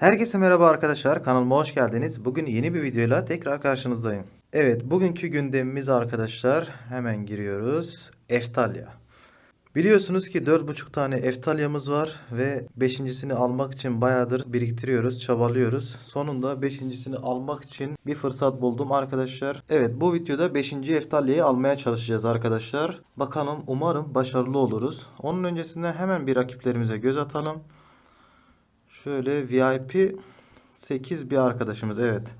Herkese merhaba arkadaşlar. Kanalıma hoş geldiniz. Bugün yeni bir videoyla tekrar karşınızdayım. Evet, bugünkü gündemimiz arkadaşlar. Hemen giriyoruz. Eftalya. Biliyorsunuz ki 4,5 tane Eftalya'mız var ve 5.sini almak için bayağıdır biriktiriyoruz, çabalıyoruz. Sonunda 5.sini almak için bir fırsat buldum arkadaşlar. Evet, bu videoda 5. Eftalya'yı almaya çalışacağız arkadaşlar. Bakalım umarım başarılı oluruz. Onun öncesinde hemen bir rakiplerimize göz atalım. Şöyle VIP 8 bir arkadaşımız evet.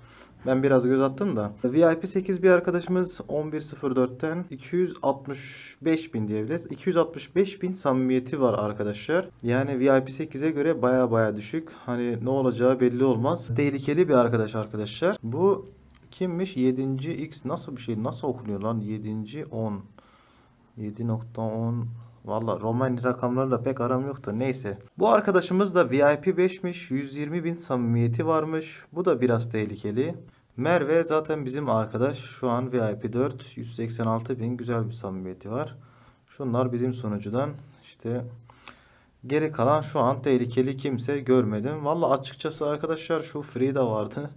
Ben biraz göz attım da. VIP 8 bir arkadaşımız 11.04'ten 265 bin diyebiliriz. 265 bin samimiyeti var arkadaşlar. Yani VIP 8'e göre baya baya düşük. Hani ne olacağı belli olmaz. Tehlikeli bir arkadaş arkadaşlar. Bu kimmiş? 7. X nasıl bir şey? Nasıl okunuyor lan? 7. 10. 7.10 Valla Roman rakamlarla pek aram yok da neyse. Bu arkadaşımız da VIP 5'miş. 120 bin samimiyeti varmış. Bu da biraz tehlikeli. Merve zaten bizim arkadaş. Şu an VIP 4. 186 bin güzel bir samimiyeti var. Şunlar bizim sonucudan. işte geri kalan şu an tehlikeli kimse görmedim. Valla açıkçası arkadaşlar şu Frida vardı.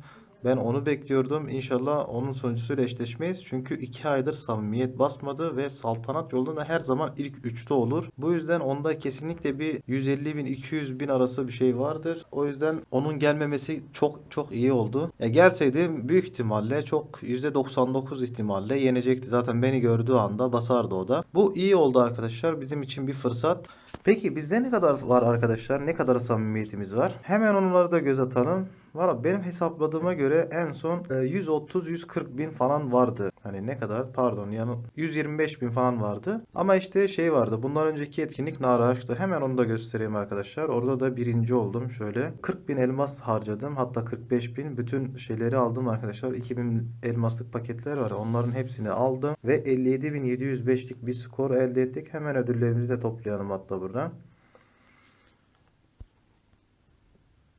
Ben onu bekliyordum. İnşallah onun sonuncusuyla eşleşmeyiz. Çünkü 2 aydır samimiyet basmadı ve saltanat yolunda her zaman ilk 3'te olur. Bu yüzden onda kesinlikle bir 150 bin 200 bin arası bir şey vardır. O yüzden onun gelmemesi çok çok iyi oldu. Ya gelseydi büyük ihtimalle çok %99 ihtimalle yenecekti. Zaten beni gördüğü anda basardı o da. Bu iyi oldu arkadaşlar. Bizim için bir fırsat. Peki bizde ne kadar var arkadaşlar? Ne kadar samimiyetimiz var? Hemen onları da göz atalım. Valla benim hesapladığıma göre en son e, 130-140 bin falan vardı. Hani ne kadar? Pardon yani 125 bin falan vardı. Ama işte şey vardı. Bundan önceki etkinlik Nara Aşk'tı. Hemen onu da göstereyim arkadaşlar. Orada da birinci oldum. Şöyle 40 bin elmas harcadım. Hatta 45 bin. Bütün şeyleri aldım arkadaşlar. 2000 elmaslık paketler var. Onların hepsini aldım. Ve 57.705'lik bir skor elde ettik. Hemen ödüllerimizi de toplayalım hatta buradan.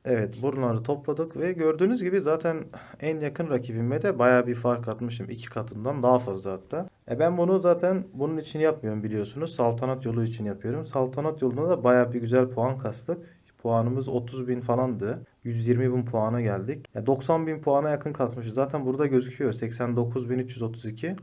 Evet bunları topladık ve gördüğünüz gibi zaten en yakın rakibime de baya bir fark atmışım. iki katından daha fazla hatta. E ben bunu zaten bunun için yapmıyorum biliyorsunuz. Saltanat yolu için yapıyorum. Saltanat yolunda da baya bir güzel puan kastık. Puanımız 30 bin falandı. 120 bin puana geldik. Ya 90 bin puana yakın kasmışız. Zaten burada gözüküyor. 89.332.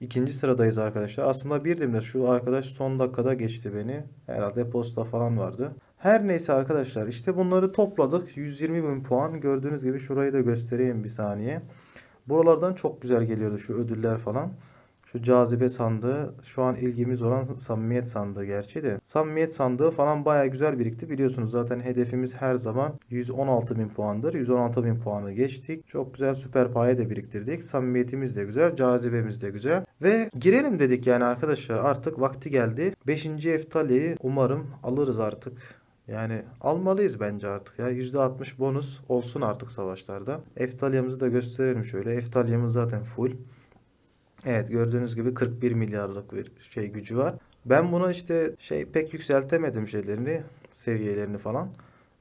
İkinci sıradayız arkadaşlar. Aslında bir de şu arkadaş son dakikada geçti beni. Herhalde posta falan vardı. Her neyse arkadaşlar işte bunları topladık. 120 bin puan. Gördüğünüz gibi şurayı da göstereyim bir saniye. Buralardan çok güzel geliyordu şu ödüller falan. Şu cazibe sandığı şu an ilgimiz olan samimiyet sandığı gerçi de. Samimiyet sandığı falan baya güzel birikti. Biliyorsunuz zaten hedefimiz her zaman 116 bin puandır. 116 bin puanı geçtik. Çok güzel süper paye de biriktirdik. Samimiyetimiz de güzel. Cazibemiz de güzel. Ve girelim dedik yani arkadaşlar artık vakti geldi. 5. Eftalye'yi umarım alırız artık. Yani almalıyız bence artık ya. %60 bonus olsun artık savaşlarda. Eftalyamızı da gösterelim şöyle. Eftalyamız zaten full. Evet gördüğünüz gibi 41 milyarlık bir şey gücü var. Ben bunu işte şey pek yükseltemedim şeylerini, seviyelerini falan.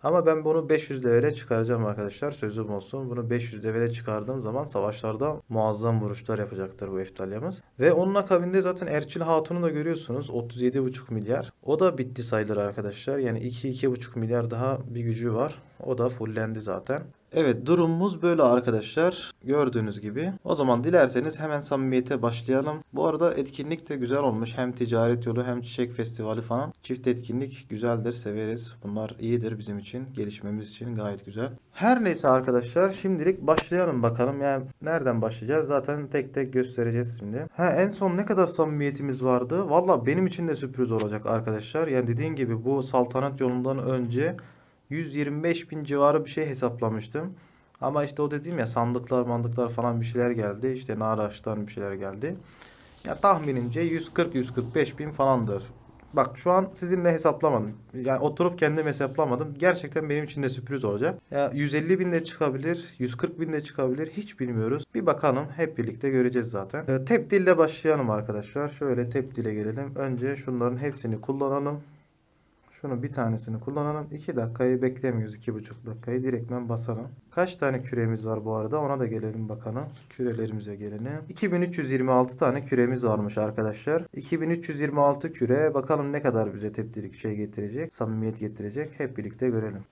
Ama ben bunu 500 levele çıkaracağım arkadaşlar. Sözüm olsun. Bunu 500 levele çıkardığım zaman savaşlarda muazzam vuruşlar yapacaktır bu Eftalya'mız. Ve onun akabinde zaten Erçil Hatun'u da görüyorsunuz. 37,5 milyar. O da bitti sayılır arkadaşlar. Yani 2-2,5 milyar daha bir gücü var. O da fullendi zaten. Evet durumumuz böyle arkadaşlar. Gördüğünüz gibi. O zaman dilerseniz hemen samimiyete başlayalım. Bu arada etkinlik de güzel olmuş. Hem ticaret yolu hem çiçek festivali falan. Çift etkinlik güzeldir severiz. Bunlar iyidir bizim için. Gelişmemiz için gayet güzel. Her neyse arkadaşlar şimdilik başlayalım bakalım. Yani nereden başlayacağız? Zaten tek tek göstereceğiz şimdi. Ha en son ne kadar samimiyetimiz vardı? Valla benim için de sürpriz olacak arkadaşlar. Yani dediğim gibi bu saltanat yolundan önce 125 bin civarı bir şey hesaplamıştım. Ama işte o dediğim ya sandıklar mandıklar falan bir şeyler geldi. İşte Naraş'tan bir şeyler geldi. Ya tahminimce 140-145 bin falandır. Bak şu an sizinle hesaplamadım. Yani oturup kendim hesaplamadım. Gerçekten benim için de sürpriz olacak. Ya 150 bin de çıkabilir, 140 bin de çıkabilir. Hiç bilmiyoruz. Bir bakalım. Hep birlikte göreceğiz zaten. E, tepdille başlayalım arkadaşlar. Şöyle tepdile gelelim. Önce şunların hepsini kullanalım. Şunu bir tanesini kullanalım. 2 dakikayı beklemiyoruz. 2,5 dakikayı direktmen basalım. Kaç tane küremiz var bu arada? Ona da gelelim bakalım. Kürelerimize gelelim. 2326 tane küremiz varmış arkadaşlar. 2326 küre bakalım ne kadar bize tepkilik şey getirecek. Samimiyet getirecek. Hep birlikte görelim.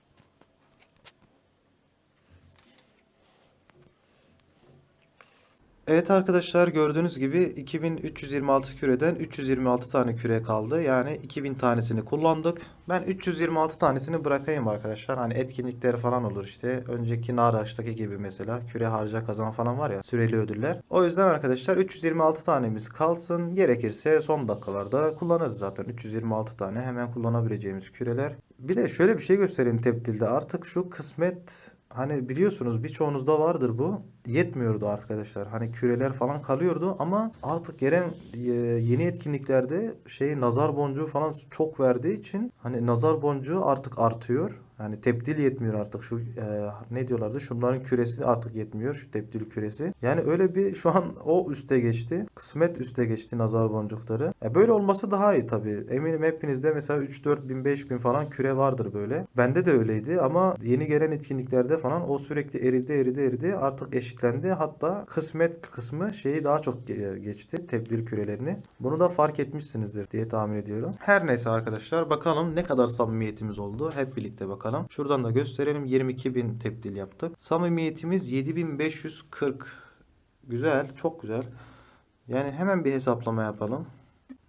Evet arkadaşlar gördüğünüz gibi 2326 küreden 326 tane küre kaldı. Yani 2000 tanesini kullandık. Ben 326 tanesini bırakayım arkadaşlar. Hani etkinlikleri falan olur işte. Önceki Naraş'taki gibi mesela küre harca kazan falan var ya süreli ödüller. O yüzden arkadaşlar 326 tanemiz kalsın. Gerekirse son dakikalarda kullanırız zaten. 326 tane hemen kullanabileceğimiz küreler. Bir de şöyle bir şey göstereyim tepdilde. Artık şu kısmet Hani biliyorsunuz birçoğunuzda vardır bu. Yetmiyordu arkadaşlar. Hani küreler falan kalıyordu ama artık gelen e, yeni etkinliklerde şey nazar boncuğu falan çok verdiği için hani nazar boncuğu artık artıyor. Hani tepdil yetmiyor artık şu e, ne diyorlardı şunların küresi artık yetmiyor şu tepdil küresi. Yani öyle bir şu an o üste geçti. Kısmet üste geçti nazar boncukları. E, böyle olması daha iyi tabii. Eminim hepinizde mesela 3 4 bin 5 bin falan küre vardır böyle. Bende de öyleydi ama yeni gelen etkinliklerde falan o sürekli eridi eridi eridi artık eşitlendi. Hatta kısmet kısmı şeyi daha çok ge- geçti tebdil kürelerini. Bunu da fark etmişsinizdir diye tahmin ediyorum. Her neyse arkadaşlar bakalım ne kadar samimiyetimiz oldu. Hep birlikte bakalım. Şuradan da gösterelim. 22.000 tebdil yaptık. Samimiyetimiz 7540. Güzel, çok güzel. Yani hemen bir hesaplama yapalım.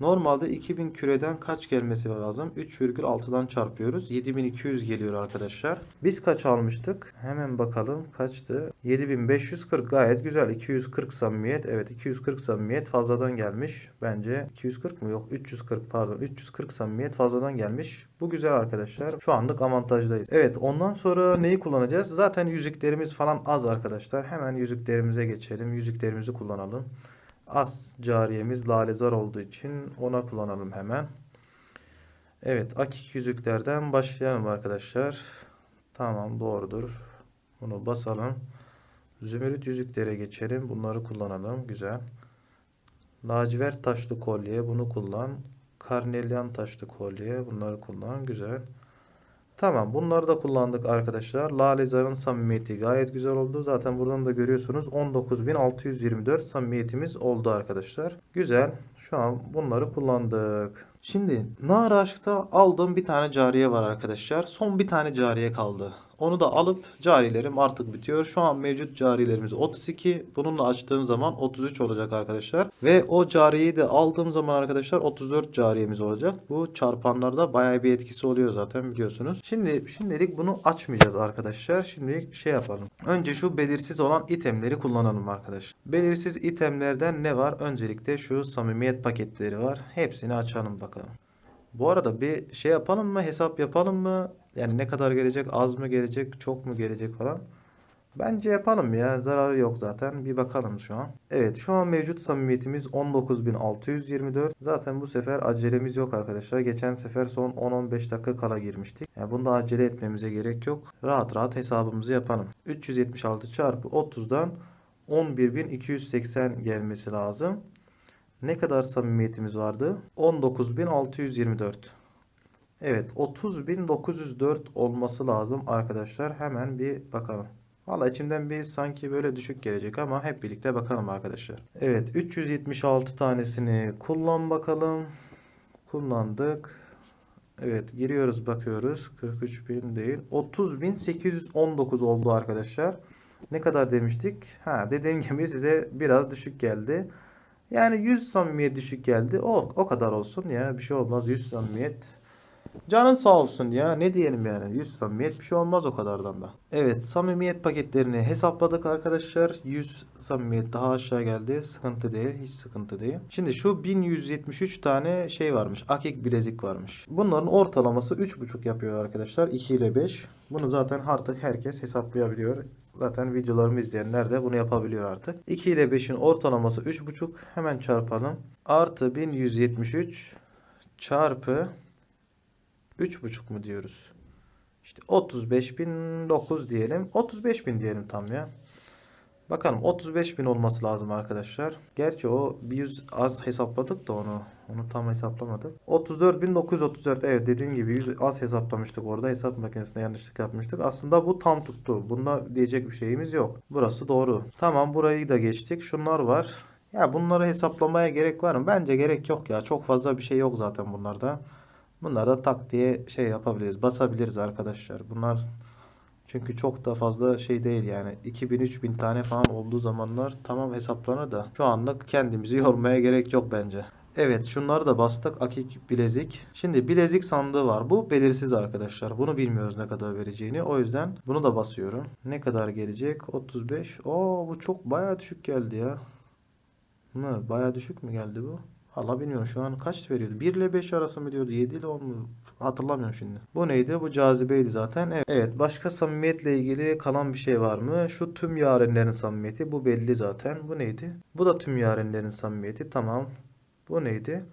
Normalde 2000 küreden kaç gelmesi lazım? 3,6'dan çarpıyoruz. 7200 geliyor arkadaşlar. Biz kaç almıştık? Hemen bakalım kaçtı? 7540 gayet güzel. 240 samimiyet. Evet 240 samimiyet fazladan gelmiş. Bence 240 mı? Yok 340 pardon. 340 samimiyet fazladan gelmiş. Bu güzel arkadaşlar. Şu anlık avantajdayız. Evet ondan sonra neyi kullanacağız? Zaten yüzüklerimiz falan az arkadaşlar. Hemen yüzüklerimize geçelim. Yüzüklerimizi kullanalım. Az cariyemiz lalezar olduğu için ona kullanalım hemen. Evet akik yüzüklerden başlayalım arkadaşlar. Tamam doğrudur. Bunu basalım. Zümrüt yüzüklere geçelim. Bunları kullanalım. Güzel. Lacivert taşlı kolye bunu kullan. Karnelyan taşlı kolye bunları kullan. Güzel. Tamam bunları da kullandık arkadaşlar. Lalezar'ın samimiyeti gayet güzel oldu. Zaten buradan da görüyorsunuz 19.624 samimiyetimiz oldu arkadaşlar. Güzel. Şu an bunları kullandık. Şimdi Nar Aşk'ta aldığım bir tane cariye var arkadaşlar. Son bir tane cariye kaldı. Onu da alıp carilerim artık bitiyor. Şu an mevcut carilerimiz 32. Bununla açtığım zaman 33 olacak arkadaşlar. Ve o cariyeyi de aldığım zaman arkadaşlar 34 cariyemiz olacak. Bu çarpanlarda bayağı bir etkisi oluyor zaten biliyorsunuz. Şimdi şimdilik bunu açmayacağız arkadaşlar. Şimdi şey yapalım. Önce şu belirsiz olan itemleri kullanalım arkadaşlar. Belirsiz itemlerden ne var? Öncelikle şu samimiyet paketleri var. Hepsini açalım bakalım. Bu arada bir şey yapalım mı? Hesap yapalım mı? Yani ne kadar gelecek? Az mı gelecek? Çok mu gelecek falan? Bence yapalım ya. Zararı yok zaten. Bir bakalım şu an. Evet şu an mevcut samimiyetimiz 19.624. Zaten bu sefer acelemiz yok arkadaşlar. Geçen sefer son 10-15 dakika kala girmiştik. Yani bunda acele etmemize gerek yok. Rahat rahat hesabımızı yapalım. 376 çarpı 30'dan 11.280 gelmesi lazım. Ne kadar samimiyetimiz vardı? 19.624. Evet 30.904 olması lazım arkadaşlar. Hemen bir bakalım. Valla içimden bir sanki böyle düşük gelecek ama hep birlikte bakalım arkadaşlar. Evet 376 tanesini kullan bakalım. Kullandık. Evet giriyoruz bakıyoruz. 43.000 değil. 30.819 oldu arkadaşlar. Ne kadar demiştik? Ha dediğim gibi size biraz düşük geldi. Yani 100 samimiyet düşük geldi. O, o kadar olsun ya. Bir şey olmaz. 100 samimiyet. Canın sağ olsun ya. Ne diyelim yani. 100 samimiyet bir şey olmaz o kadardan da. Evet samimiyet paketlerini hesapladık arkadaşlar. 100 samimiyet daha aşağı geldi. Sıkıntı değil. Hiç sıkıntı değil. Şimdi şu 1173 tane şey varmış. Akik bilezik varmış. Bunların ortalaması 3.5 yapıyor arkadaşlar. 2 ile 5. Bunu zaten artık herkes hesaplayabiliyor. Zaten videolarımı izleyenler de bunu yapabiliyor artık. 2 ile 5'in ortalaması 3.5. Hemen çarpalım. Artı 1173 çarpı 3.5 mu diyoruz? İşte 35.009 diyelim. 35.000 diyelim tam ya. Bakalım 35.000 olması lazım arkadaşlar. Gerçi o bir yüz az hesapladık da onu. Onu tam hesaplamadık. 34.934 evet dediğim gibi 100 az hesaplamıştık orada. Hesap makinesinde yanlışlık yapmıştık. Aslında bu tam tuttu. Bunda diyecek bir şeyimiz yok. Burası doğru. Tamam burayı da geçtik. Şunlar var. Ya bunları hesaplamaya gerek var mı? Bence gerek yok ya. Çok fazla bir şey yok zaten bunlarda. Bunlar da tak diye şey yapabiliriz. Basabiliriz arkadaşlar. Bunlar Çünkü çok da fazla şey değil yani. 2000-3000 tane falan olduğu zamanlar tamam hesaplanır da. Şu anlık kendimizi yormaya gerek yok bence. Evet şunları da bastık. Akik bilezik. Şimdi bilezik sandığı var. Bu belirsiz arkadaşlar. Bunu bilmiyoruz ne kadar vereceğini. O yüzden bunu da basıyorum. Ne kadar gelecek? 35. Oo bu çok bayağı düşük geldi ya. Mı? Bayağı düşük mü geldi bu? Allah bilmiyorum şu an kaç veriyordu? 1 ile 5 arası mı diyordu? 7 ile 10 mu? Hatırlamıyorum şimdi. Bu neydi? Bu cazibeydi zaten. Evet. Evet. Başka samimiyetle ilgili kalan bir şey var mı? Şu tüm yarenlerin samimiyeti. Bu belli zaten. Bu neydi? Bu da tüm yarenlerin samimiyeti. Tamam. Bu neydi?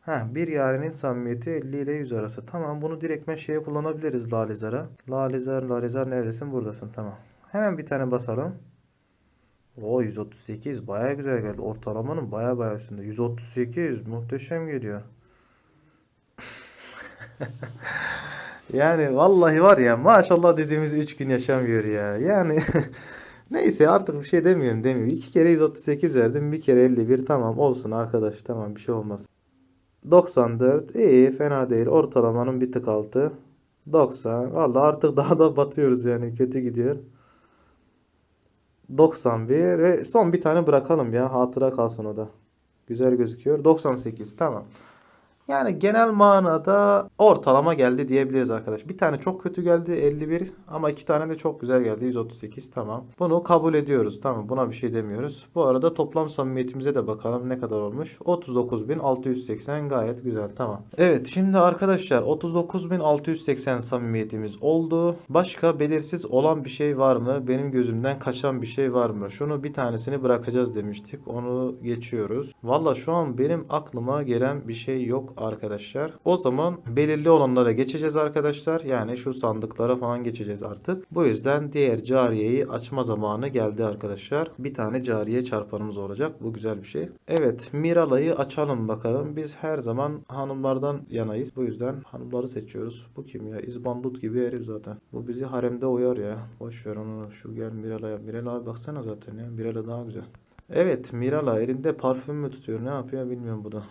Ha, bir yarenin samimiyeti 50 ile 100 arası. Tamam bunu direktmen şeye kullanabiliriz Lalizar'a. Lalizar, Lalizar neredesin? Buradasın. Tamam. Hemen bir tane basalım. O 138 baya güzel geldi. Ortalamanın baya baya üstünde. 138 muhteşem geliyor. Yani vallahi var ya maşallah dediğimiz 3 gün yaşamıyor ya. Yani neyse artık bir şey demiyorum demiyorum. 2 kere 138 verdim. Bir kere 51 tamam olsun arkadaş tamam bir şey olmaz. 94 iyi fena değil. Ortalamanın bir tık altı. 90 vallahi artık daha da batıyoruz yani kötü gidiyor. 91 ve son bir tane bırakalım ya hatıra kalsın o da. Güzel gözüküyor. 98 tamam. Yani genel manada ortalama geldi diyebiliriz arkadaş. Bir tane çok kötü geldi 51 ama iki tane de çok güzel geldi 138 tamam. Bunu kabul ediyoruz tamam buna bir şey demiyoruz. Bu arada toplam samimiyetimize de bakalım ne kadar olmuş. 39.680 gayet güzel tamam. Evet şimdi arkadaşlar 39.680 samimiyetimiz oldu. Başka belirsiz olan bir şey var mı? Benim gözümden kaçan bir şey var mı? Şunu bir tanesini bırakacağız demiştik. Onu geçiyoruz. Valla şu an benim aklıma gelen bir şey yok arkadaşlar. O zaman belirli olanlara geçeceğiz arkadaşlar. Yani şu sandıklara falan geçeceğiz artık. Bu yüzden diğer cariyeyi açma zamanı geldi arkadaşlar. Bir tane cariye çarpanımız olacak. Bu güzel bir şey. Evet Mirala'yı açalım bakalım. Biz her zaman hanımlardan yanayız. Bu yüzden hanımları seçiyoruz. Bu kim ya? İzbandut gibi herif zaten. Bu bizi haremde uyar ya. Boş ver onu. Şu gel Mirala'ya. Mirala abi baksana zaten ya. Mirala daha güzel. Evet Mirala elinde parfüm mü tutuyor? Ne yapıyor bilmiyorum bu da.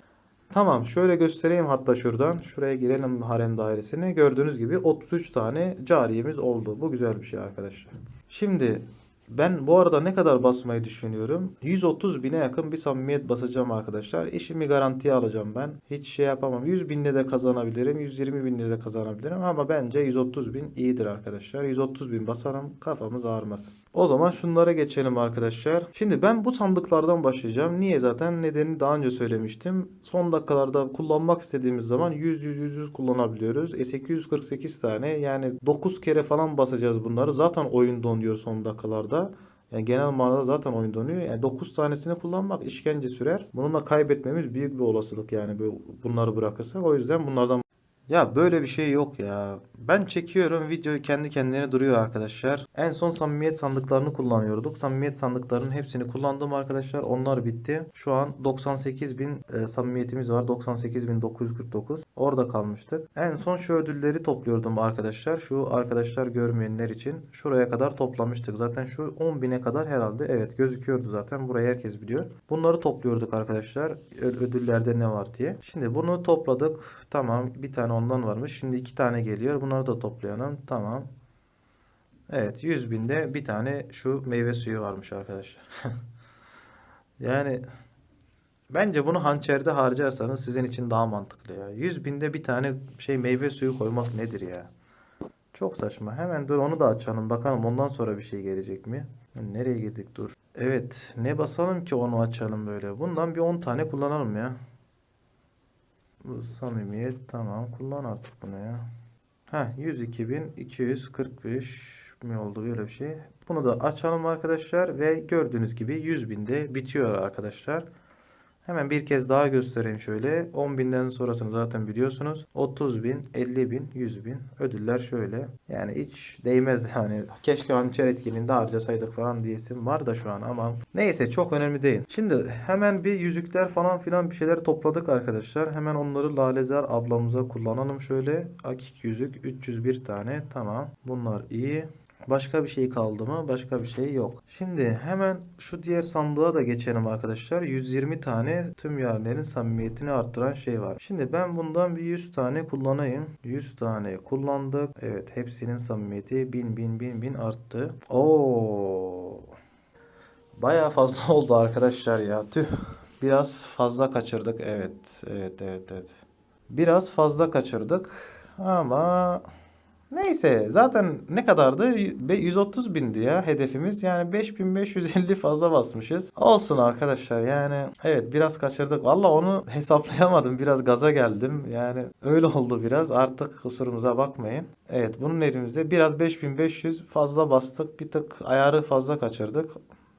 Tamam şöyle göstereyim hatta şuradan. Şuraya girelim harem dairesine. Gördüğünüz gibi 33 tane cariyemiz oldu. Bu güzel bir şey arkadaşlar. Şimdi ben bu arada ne kadar basmayı düşünüyorum? 130 bine yakın bir samimiyet basacağım arkadaşlar. İşimi garantiye alacağım ben. Hiç şey yapamam. 100 binle de kazanabilirim. 120 binle de kazanabilirim. Ama bence 130 bin iyidir arkadaşlar. 130 bin basarım kafamız ağrımasın. O zaman şunlara geçelim arkadaşlar. Şimdi ben bu sandıklardan başlayacağım. Niye zaten nedeni daha önce söylemiştim. Son dakikalarda kullanmak istediğimiz zaman 100 100 100, 100 kullanabiliyoruz. E 848 tane yani 9 kere falan basacağız bunları. Zaten oyun donuyor son dakikalarda. Yani genel manada zaten oyun donuyor. Yani 9 tanesini kullanmak işkence sürer. Bununla kaybetmemiz büyük bir olasılık yani bu- bunları bırakırsak. O yüzden bunlardan ya böyle bir şey yok ya. Ben çekiyorum videoyu kendi kendine duruyor arkadaşlar. En son samimiyet sandıklarını kullanıyorduk. Samimiyet sandıklarının hepsini kullandım arkadaşlar. Onlar bitti. Şu an 98 bin e, samimiyetimiz var. 98.949. Orada kalmıştık. En son şu ödülleri topluyordum arkadaşlar. Şu arkadaşlar görmeyenler için şuraya kadar toplamıştık. Zaten şu 10 bine kadar herhalde evet gözüküyordu zaten. Burayı herkes biliyor. Bunları topluyorduk arkadaşlar. Ö- ödüllerde ne var diye. Şimdi bunu topladık. Tamam bir tane ondan varmış. Şimdi iki tane geliyor. Bunları da toplayalım. Tamam. Evet 100 binde bir tane şu meyve suyu varmış arkadaşlar. yani bence bunu hançerde harcarsanız sizin için daha mantıklı ya. 100 binde bir tane şey meyve suyu koymak nedir ya? Çok saçma. Hemen dur onu da açalım. Bakalım ondan sonra bir şey gelecek mi? Nereye girdik dur. Evet. Ne basalım ki onu açalım böyle. Bundan bir 10 tane kullanalım ya. Bu samimiyet tamam. Kullan artık bunu ya. Ha 102.245 mi oldu böyle bir şey. Bunu da açalım arkadaşlar ve gördüğünüz gibi 100 binde bitiyor arkadaşlar. Hemen bir kez daha göstereyim şöyle. 10 binden sonrasını zaten biliyorsunuz. 30 bin, 50 bin, 100 bin. Ödüller şöyle. Yani hiç değmez yani. Keşke hançer etkinliğinde harcasaydık falan diyesim var da şu an ama. Neyse çok önemli değil. Şimdi hemen bir yüzükler falan filan bir şeyler topladık arkadaşlar. Hemen onları Lalezar ablamıza kullanalım şöyle. Akik yüzük 301 tane. Tamam. Bunlar iyi. Başka bir şey kaldı mı? Başka bir şey yok. Şimdi hemen şu diğer sandığa da geçelim arkadaşlar. 120 tane tüm yerlerin samimiyetini arttıran şey var. Şimdi ben bundan bir 100 tane kullanayım. 100 tane kullandık. Evet hepsinin samimiyeti 1000 1000 1000 1000 arttı. Oo. Baya fazla oldu arkadaşlar ya. Tüh. Biraz fazla kaçırdık. Evet. Evet evet evet. Biraz fazla kaçırdık. Ama Neyse zaten ne kadardı? Be- 130 bindi ya hedefimiz. Yani 5550 fazla basmışız. Olsun arkadaşlar yani evet biraz kaçırdık. Valla onu hesaplayamadım. Biraz gaza geldim. Yani öyle oldu biraz. Artık kusurumuza bakmayın. Evet bunun elimizde biraz 5500 fazla bastık. Bir tık ayarı fazla kaçırdık.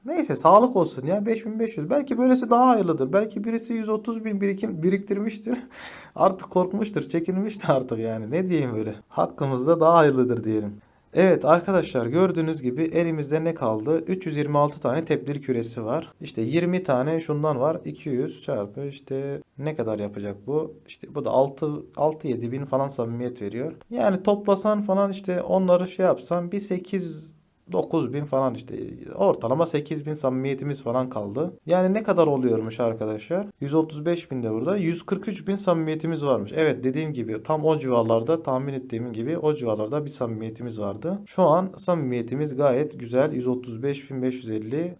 Neyse sağlık olsun ya 5500. Belki böylesi daha hayırlıdır. Belki birisi 130 bin birikim, biriktirmiştir. artık korkmuştur, çekinmiştir artık yani. Ne diyeyim böyle. Hakkımızda daha hayırlıdır diyelim. Evet arkadaşlar gördüğünüz gibi elimizde ne kaldı? 326 tane teplir küresi var. İşte 20 tane şundan var. 200 çarpı işte ne kadar yapacak bu? İşte bu da 6 6 7 bin falan samimiyet veriyor. Yani toplasan falan işte onları şey yapsan bir 8 9000 falan işte ortalama 8000 samimiyetimiz falan kaldı. Yani ne kadar oluyormuş arkadaşlar? 135 bin de burada. 143 bin samimiyetimiz varmış. Evet dediğim gibi tam o civarlarda tahmin ettiğim gibi o civarlarda bir samimiyetimiz vardı. Şu an samimiyetimiz gayet güzel. 135.550 e,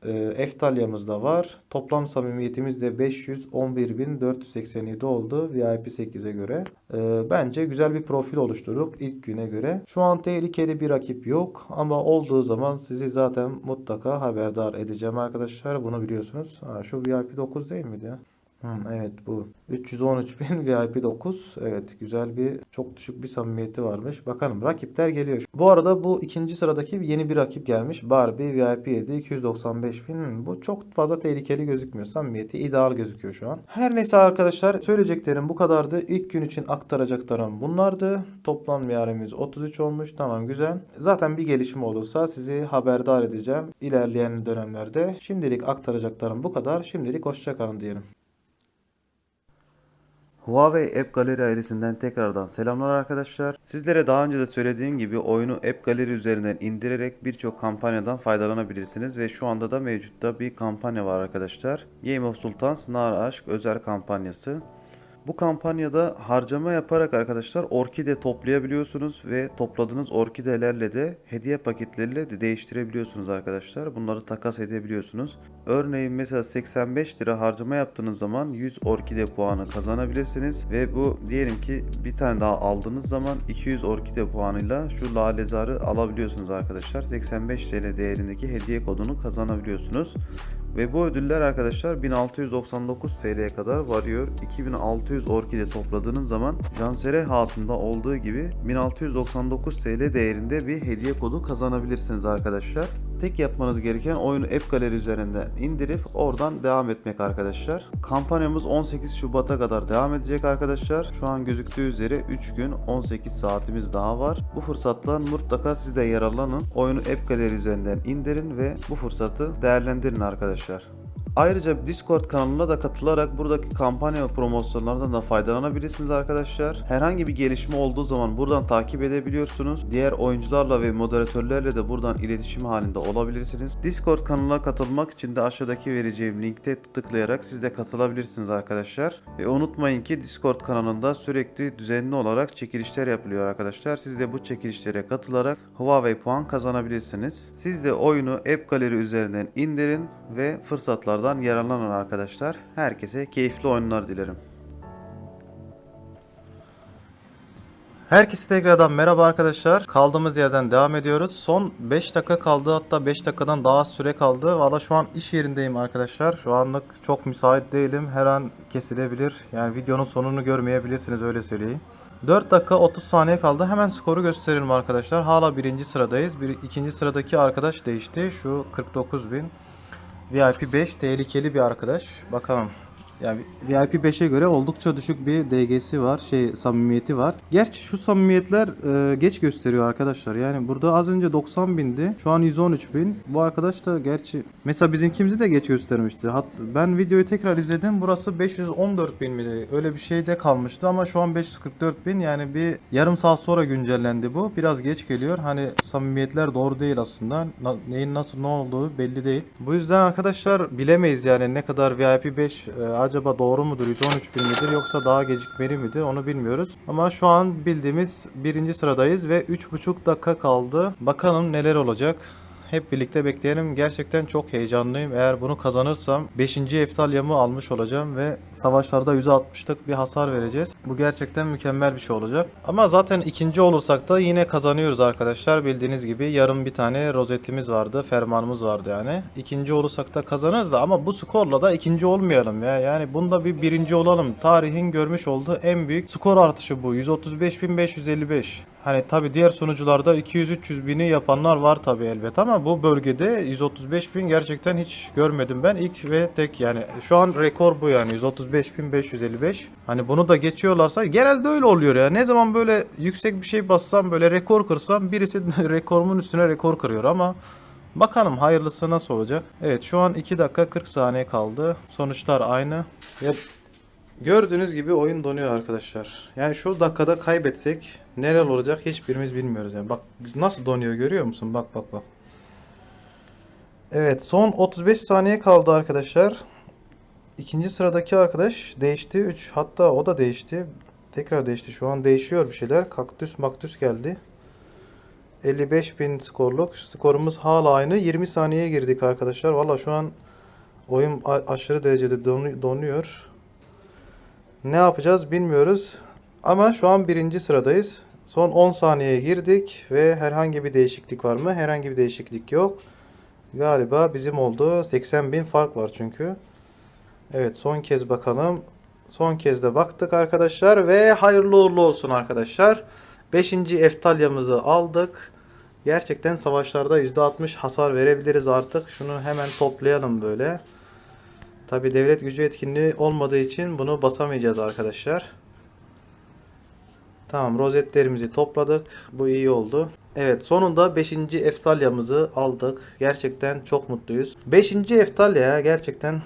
Eftalya'mız da var. Toplam samimiyetimiz de 511.487 oldu VIP 8'e göre. E, bence güzel bir profil oluşturduk ilk güne göre. Şu an tehlikeli bir rakip yok ama olduğu zaman sizi zaten mutlaka haberdar edeceğim arkadaşlar. Bunu biliyorsunuz. Ha, şu VIP 9 değil miydi ya? Hı, evet bu. 313 bin VIP 9. Evet güzel bir çok düşük bir samimiyeti varmış. Bakalım rakipler geliyor. Bu arada bu ikinci sıradaki yeni bir rakip gelmiş. Barbie VIP 7 295 bin. Bu çok fazla tehlikeli gözükmüyor. Samimiyeti ideal gözüküyor şu an. Her neyse arkadaşlar söyleyeceklerim bu kadardı. İlk gün için aktaracaklarım bunlardı. Toplam yarımız 33 olmuş. Tamam güzel. Zaten bir gelişme olursa sizi haberdar edeceğim ilerleyen dönemlerde. Şimdilik aktaracaklarım bu kadar. Şimdilik hoşçakalın diyelim. Huawei App Gallery ailesinden tekrardan selamlar arkadaşlar. Sizlere daha önce de söylediğim gibi oyunu App Gallery üzerinden indirerek birçok kampanyadan faydalanabilirsiniz ve şu anda da mevcutta bir kampanya var arkadaşlar. Game of Sultans Nar Aşk özel kampanyası. Bu kampanyada harcama yaparak arkadaşlar orkide toplayabiliyorsunuz ve topladığınız orkidelerle de hediye paketleriyle de değiştirebiliyorsunuz arkadaşlar. Bunları takas edebiliyorsunuz. Örneğin mesela 85 lira harcama yaptığınız zaman 100 orkide puanı kazanabilirsiniz ve bu diyelim ki bir tane daha aldığınız zaman 200 orkide puanıyla şu lalezarı alabiliyorsunuz arkadaşlar. 85 TL değerindeki hediye kodunu kazanabiliyorsunuz. Ve bu ödüller arkadaşlar 1699 TL'ye kadar varıyor. 2600 orkide topladığınız zaman Jansere Hatun'da olduğu gibi 1699 TL değerinde bir hediye kodu kazanabilirsiniz arkadaşlar. Tek yapmanız gereken oyunu App Gallery üzerinden indirip oradan devam etmek arkadaşlar. Kampanyamız 18 Şubat'a kadar devam edecek arkadaşlar. Şu an gözüktüğü üzere 3 gün 18 saatimiz daha var. Bu fırsattan mutlaka siz de yararlanın. Oyunu App Gallery üzerinden indirin ve bu fırsatı değerlendirin arkadaşlar. Ayrıca Discord kanalına da katılarak buradaki kampanya ve promosyonlardan da faydalanabilirsiniz arkadaşlar. Herhangi bir gelişme olduğu zaman buradan takip edebiliyorsunuz. Diğer oyuncularla ve moderatörlerle de buradan iletişim halinde olabilirsiniz. Discord kanalına katılmak için de aşağıdaki vereceğim linkte tıklayarak siz de katılabilirsiniz arkadaşlar. Ve unutmayın ki Discord kanalında sürekli düzenli olarak çekilişler yapılıyor arkadaşlar. Siz de bu çekilişlere katılarak Huawei puan kazanabilirsiniz. Siz de oyunu App Gallery üzerinden indirin ve fırsatlardan yararlanın arkadaşlar. Herkese keyifli oyunlar dilerim. Herkese tekrardan merhaba arkadaşlar. Kaldığımız yerden devam ediyoruz. Son 5 dakika kaldı hatta 5 dakikadan daha süre kaldı. Valla şu an iş yerindeyim arkadaşlar. Şu anlık çok müsait değilim. Her an kesilebilir. Yani videonun sonunu görmeyebilirsiniz öyle söyleyeyim. 4 dakika 30 saniye kaldı. Hemen skoru gösterelim arkadaşlar. Hala birinci sıradayız. Bir, ikinci sıradaki arkadaş değişti. Şu 49.000. VIP 5 tehlikeli bir arkadaş. Bakalım. Yani VIP 5'e göre oldukça düşük bir DG'si var, şey samimiyeti var. Gerçi şu samimiyetler e, geç gösteriyor arkadaşlar. Yani burada az önce 90 bindi. Şu an 113 bin. Bu arkadaş da gerçi mesela bizimkimizi de geç göstermişti. Hat, ben videoyu tekrar izledim. Burası 514 bin miydi? Öyle bir şeyde kalmıştı ama şu an 544 bin. Yani bir yarım saat sonra güncellendi bu. Biraz geç geliyor. Hani samimiyetler doğru değil aslında. Na- neyin nasıl ne olduğu belli değil. Bu yüzden arkadaşlar bilemeyiz yani ne kadar VIP 5 e, acaba doğru mudur 113 bin midir yoksa daha gecikmeli midir onu bilmiyoruz. Ama şu an bildiğimiz birinci sıradayız ve 3,5 dakika kaldı. Bakalım neler olacak. Hep birlikte bekleyelim. Gerçekten çok heyecanlıyım. Eğer bunu kazanırsam 5. eftalyamı almış olacağım ve savaşlarda %60'lık bir hasar vereceğiz. Bu gerçekten mükemmel bir şey olacak. Ama zaten ikinci olursak da yine kazanıyoruz arkadaşlar. Bildiğiniz gibi yarım bir tane rozetimiz vardı. Fermanımız vardı yani. İkinci olursak da kazanırız da ama bu skorla da ikinci olmayalım ya. Yani bunda bir birinci olalım. Tarihin görmüş olduğu en büyük skor artışı bu. 135.555. Hani tabi diğer sunucularda 200-300 bini yapanlar var tabi elbet ama bu bölgede 135 bin gerçekten hiç görmedim ben. İlk ve tek yani şu an rekor bu yani 135.555 hani bunu da geçiyorlarsa genelde öyle oluyor ya. Ne zaman böyle yüksek bir şey bassam böyle rekor kırsam birisi rekorumun üstüne rekor kırıyor ama bakalım hayırlısı nasıl olacak. Evet şu an 2 dakika 40 saniye kaldı. Sonuçlar aynı. Ya Gördüğünüz gibi oyun donuyor arkadaşlar. Yani şu dakikada kaybetsek neler olacak hiçbirimiz bilmiyoruz yani. Bak nasıl donuyor görüyor musun? Bak bak bak. Evet son 35 saniye kaldı arkadaşlar. İkinci sıradaki arkadaş değişti. 3 hatta o da değişti. Tekrar değişti. Şu an değişiyor bir şeyler. Kaktüs maktüs geldi. 55 bin skorluk. Skorumuz hala aynı. 20 saniyeye girdik arkadaşlar. Valla şu an oyun aşırı derecede donu- donuyor. Ne yapacağız bilmiyoruz. Ama şu an birinci sıradayız. Son 10 saniyeye girdik ve herhangi bir değişiklik var mı? Herhangi bir değişiklik yok. Galiba bizim oldu. 80 bin fark var çünkü. Evet son kez bakalım. Son kez de baktık arkadaşlar ve hayırlı uğurlu olsun arkadaşlar. 5. eftalyamızı aldık. Gerçekten savaşlarda %60 hasar verebiliriz artık. Şunu hemen toplayalım böyle. Tabi devlet gücü etkinliği olmadığı için bunu basamayacağız arkadaşlar. Tamam rozetlerimizi topladık. Bu iyi oldu. Evet sonunda 5. eftalyamızı aldık. Gerçekten çok mutluyuz. 5. eftalya gerçekten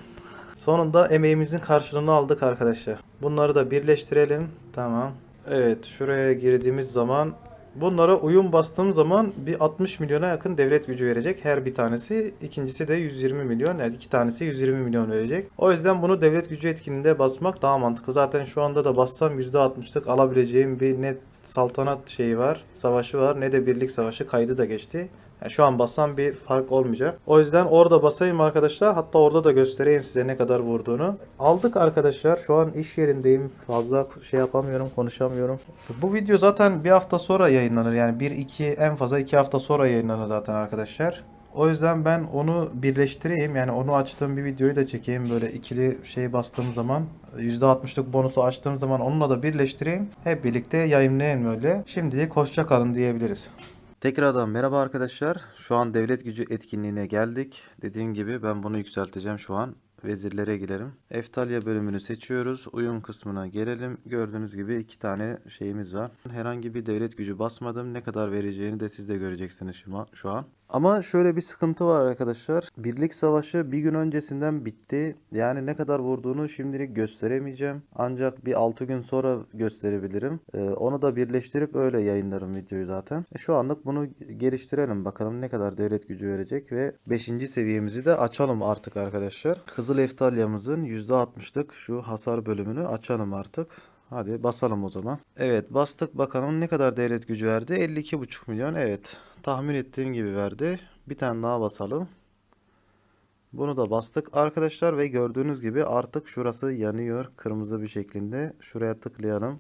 sonunda emeğimizin karşılığını aldık arkadaşlar. Bunları da birleştirelim. Tamam. Evet şuraya girdiğimiz zaman bunlara uyum bastığım zaman bir 60 milyona yakın devlet gücü verecek her bir tanesi. İkincisi de 120 milyon. Yani iki tanesi 120 milyon verecek. O yüzden bunu devlet gücü etkinliğinde basmak daha mantıklı. Zaten şu anda da bassam %60'lık alabileceğim bir net saltanat şeyi var. Savaşı var. Ne de birlik savaşı kaydı da geçti. Yani şu an bassam bir fark olmayacak. O yüzden orada basayım arkadaşlar. Hatta orada da göstereyim size ne kadar vurduğunu. Aldık arkadaşlar. Şu an iş yerindeyim. Fazla şey yapamıyorum, konuşamıyorum. Bu video zaten bir hafta sonra yayınlanır. Yani 1-2 en fazla 2 hafta sonra yayınlanır zaten arkadaşlar. O yüzden ben onu birleştireyim. Yani onu açtığım bir videoyu da çekeyim. Böyle ikili şey bastığım zaman %60'lık bonusu açtığım zaman onunla da birleştireyim. Hep birlikte yayınlayayım öyle. Şimdilik hoşça kalın diyebiliriz. Tekrardan merhaba arkadaşlar. Şu an devlet gücü etkinliğine geldik. Dediğim gibi ben bunu yükselteceğim şu an. Vezirlere girelim. Eftalya bölümünü seçiyoruz. Uyum kısmına gelelim. Gördüğünüz gibi iki tane şeyimiz var. Herhangi bir devlet gücü basmadım. Ne kadar vereceğini de siz de göreceksiniz şu an. Ama şöyle bir sıkıntı var arkadaşlar. Birlik savaşı bir gün öncesinden bitti. Yani ne kadar vurduğunu şimdilik gösteremeyeceğim. Ancak bir 6 gün sonra gösterebilirim. Ee, onu da birleştirip öyle yayınlarım videoyu zaten. E, şu anlık bunu geliştirelim bakalım ne kadar devlet gücü verecek ve 5. seviyemizi de açalım artık arkadaşlar. Kızıl Eftalya'mızın %60'lık şu hasar bölümünü açalım artık. Hadi basalım o zaman. Evet bastık bakalım ne kadar devlet gücü verdi. 52,5 milyon evet. Tahmin ettiğim gibi verdi. Bir tane daha basalım. Bunu da bastık arkadaşlar ve gördüğünüz gibi artık şurası yanıyor kırmızı bir şeklinde. Şuraya tıklayalım.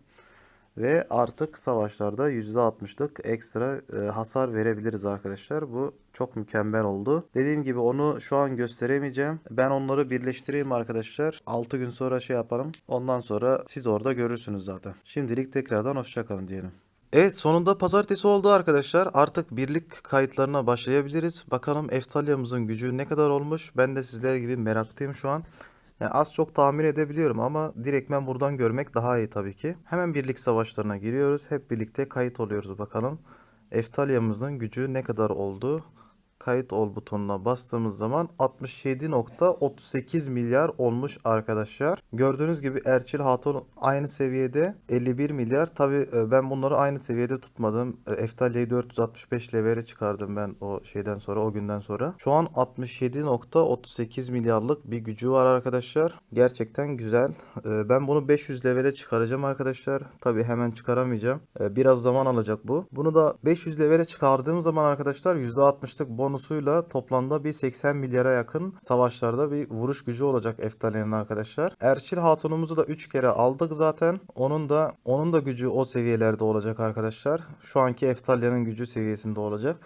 Ve artık savaşlarda %60'lık ekstra e, hasar verebiliriz arkadaşlar. Bu çok mükemmel oldu. Dediğim gibi onu şu an gösteremeyeceğim. Ben onları birleştireyim arkadaşlar. 6 gün sonra şey yapalım. Ondan sonra siz orada görürsünüz zaten. Şimdilik tekrardan hoşçakalın diyelim. Evet sonunda pazartesi oldu arkadaşlar. Artık birlik kayıtlarına başlayabiliriz. Bakalım Eftalya'mızın gücü ne kadar olmuş. Ben de sizler gibi meraklıyım şu an. Yani az çok tahmin edebiliyorum ama direktmen buradan görmek daha iyi tabii ki. Hemen birlik savaşlarına giriyoruz. Hep birlikte kayıt oluyoruz bakalım. Eftalya'mızın gücü ne kadar oldu? Kayıt ol butonuna bastığımız zaman 67.38 milyar olmuş arkadaşlar. Gördüğünüz gibi Erçil Hatun aynı seviyede 51 milyar. Tabi ben bunları aynı seviyede tutmadım. E, Eftalya'yı 465 levere çıkardım ben o şeyden sonra o günden sonra. Şu an 67.38 milyarlık bir gücü var arkadaşlar. Gerçekten güzel. E, Ben bunu 500 levele çıkaracağım arkadaşlar. Tabi hemen çıkaramayacağım. E, Biraz zaman alacak bu. Bunu da 500 levele çıkardığım zaman arkadaşlar %60'lık bonusuyla toplamda bir 80 milyara yakın savaşlarda bir vuruş gücü olacak Eftalya'nın arkadaşlar. Erçil Hatun'umuzu da 3 kere aldık zaten. Onun da onun da gücü o seviyelerde olacak arkadaşlar. Şu anki Eftalya'nın gücü seviyesinde olacak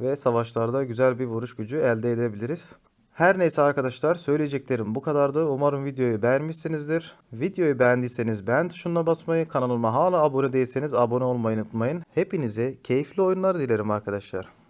ve savaşlarda güzel bir vuruş gücü elde edebiliriz. Her neyse arkadaşlar söyleyeceklerim bu kadardı. Umarım videoyu beğenmişsinizdir. Videoyu beğendiyseniz beğen tuşuna basmayı, kanalıma hala abone değilseniz abone olmayı unutmayın. Hepinize keyifli oyunlar dilerim arkadaşlar.